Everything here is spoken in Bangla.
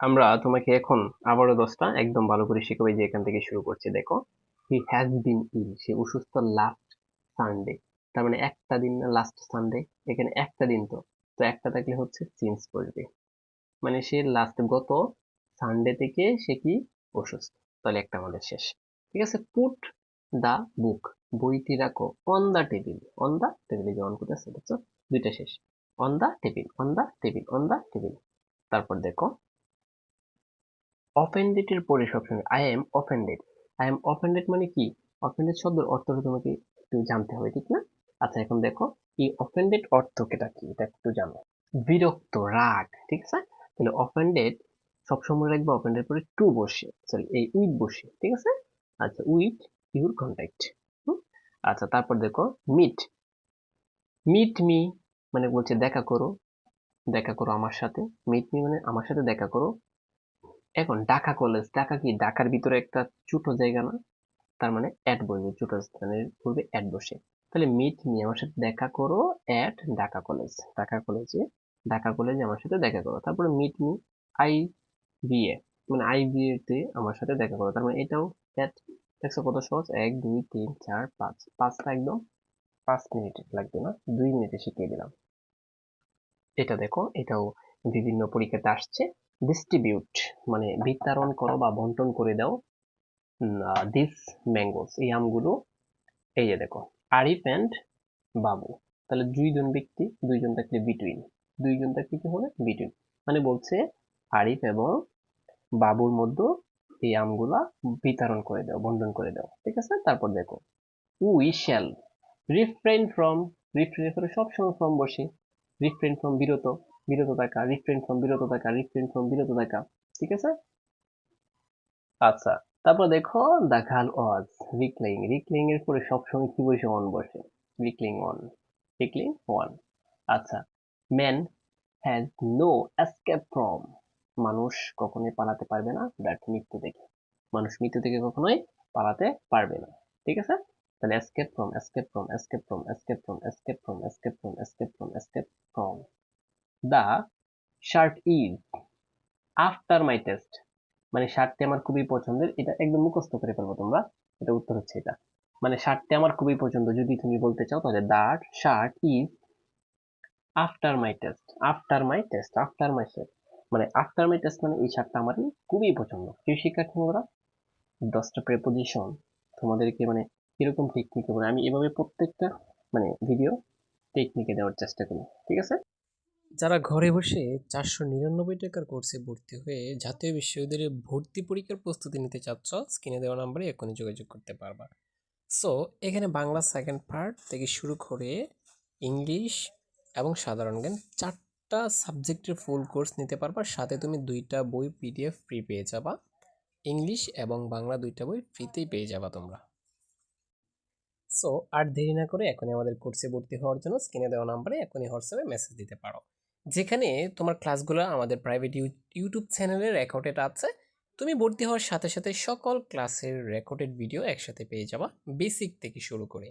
আমরা তোমাকে এখন আবারও দশটা একদম ভালো করে শিখাবো যে এখান থেকে শুরু করছি, দেখো। হি হ্যাজ বিন ইল সে অসুস্থ লাস্ট সানডে তার মানে একটা দিন না লাস্ট সানডে এখানে একটা দিন তো। তো একটা থাকলে হচ্ছে চেঞ্জ করবে। মানে সে লাস্ট গত সানডে থেকে সে কি? অসুস্থ। তাহলে একটা আমাদের শেষ। ঠিক আছে? পুট দা বুক বইটি রাখো on the table on the টেবিলে যে অন করতে আছে দেখছ? দুইটা শেষ। On the table on the table on the table তারপর দেখো অফেন্ডেড এর পরে সবসময় I am offended I am offended মানে কি? অফেন্ডেড শব্দের অর্থটা তোমাকে একটু জানতে হবে, ঠিক না? আচ্ছা এখন দেখো, এই অফেন্ডেড অর্থ কেটা কি? এটা একটু জানো। বিরক্ত, রাগ, ঠিক আছে? তাহলে অফেন্ডেড সবসময় রাখবে অফেন্ডেড পরে টু বসে সরি এই উইথ বসে, ঠিক আছে? আচ্ছা উইথ ইউর কন্ট্যাক্ট আচ্ছা তারপর দেখো মিট মিট মি মানে বলছে দেখা করো দেখা করো আমার সাথে মিট মি মানে আমার সাথে দেখা করো এখন ঢাকা কলেজ ঢাকা কি? ঢাকার ভিতরে একটা ছোট জায়গা না? তার মানে অ্যাড বসবে ছোট স্থানের পূর্বে অ্যাড বসে। তাহলে মিট মি আমার সাথে দেখা করো অ্যাট ঢাকা কলেজ ঢাকা কলেজে ঢাকা কলেজে আমার সাথে দেখা করো। তারপরে মিট মি আই বিএ মানে আই তে আমার সাথে দেখা করো। তার মানে এটাও অ্যাট দেখছ কত সহজ? এক, দুই, তিন, চার, পাঁচ। পাঁচটা একদম পাঁচ মিনিট লাগবে না? দুই মিনিটে শিখিয়ে দিলাম। এটা দেখো, এটাও বিভিন্ন পরীক্ষাতে আসছে। ডিস্ট্রিবিউট মানে বিতরণ করো বা বন্টন করে দাও দিস ম্যাঙ্গোস এই আমগুলো, এই যে দেখো আরিফ অ্যান্ড বাবু তাহলে দুইজন ব্যক্তি, দুইজন থাকলে বিটুইন দুইজন থাকলে কি হবে? বিটুইন মানে বলছে আরিফ এবং বাবুর মধ্যে এই আমগুলা বিতরণ করে দাও, বন্টন করে দাও, ঠিক আছে? তারপর দেখো we shall refrain from refrain করে সবসময় ফ্রম বসে রিফ্রেন ফ্রম বিরত বিরত থাকা রিফ্রেন ফ্রম বিরত থাকা রিফ্রেন ফ্রম বিরত থাকা, ঠিক আছে? আচ্ছা তারপর দেখো দ্য গার্ল ওয়াজ রিক্লিং রিক্লিং এর পরে সবসময় কি বসে অন বসে রিক্লিং অন রিক্লিং ওয়ান আচ্ছা man has no escape from মানুষ কখনোই পালাতে পারবে না দ্যাট মৃত্যু থেকে, মানুষ মৃত্যু থেকে কখনোই পালাতে পারবে না, ঠিক আছে? তাহলে escape from escape from escape from escape from escape from escape from escape from escape from the shirt is after my taste মানে শার্টটি আমার খুবই পছন্দের। এটা একদম মুখস্থ করে ফেলব তোমরা। এটা উত্তর হচ্ছে এটা। মানে শার্টটি আমার খুবই পছন্দ। যদি তুমি বলতে চাও তাহলে that shirt is after my taste after my taste after my taste মানে আফটার মাই টেস্ট মানে এই শার্টটা আমার খুবই পছন্দ। প্রিয় শিক্ষার্থী বন্ধুরা দশটা প্রেপোজিশন তোমাদেরকে মানে এরকম টেকনিকে মানে আমি এভাবে প্রত্যেকটা মানে ভিডিও টেকনিকে দেওয়ার চেষ্টা করি। ঠিক আছে? যারা ঘরে বসে চারশো নিরানব্বই টাকার কোর্সে ভর্তি হয়ে জাতীয় বিশ্ববিদ্যালয়ে ভর্তি পরীক্ষার প্রস্তুতি নিতে চাচ্ছ স্ক্রিনে দেওয়া নাম্বারে এখনই যোগাযোগ করতে পারবা। সো এখানে বাংলা সেকেন্ড পার্ট থেকে শুরু করে ইংলিশ এবং সাধারণ জ্ঞান চারটা সাবজেক্টের ফুল কোর্স নিতে পারবা, সাথে তুমি দুইটা বই পিডিএফ ফ্রি পেয়ে যাবা। ইংলিশ এবং বাংলা দুইটা বই ফ্রিতেই পেয়ে যাবা তোমরা। সো আর দেরি না করে এখনই আমাদের কোর্সে ভর্তি হওয়ার জন্য স্ক্রিনে দেওয়া নাম্বারে এখনই হোয়াটসঅ্যাপে মেসেজ দিতে পারো। যেখানে তোমার ক্লাসগুলো আমাদের প্রাইভেট ইউটিউব চ্যানেলে রেকর্ডেড আছে, তুমি ভর্তি হওয়ার সাথে সাথে সকল ক্লাসের রেকর্ডেড ভিডিও একসাথে পেয়ে যাবা বেসিক থেকে শুরু করে।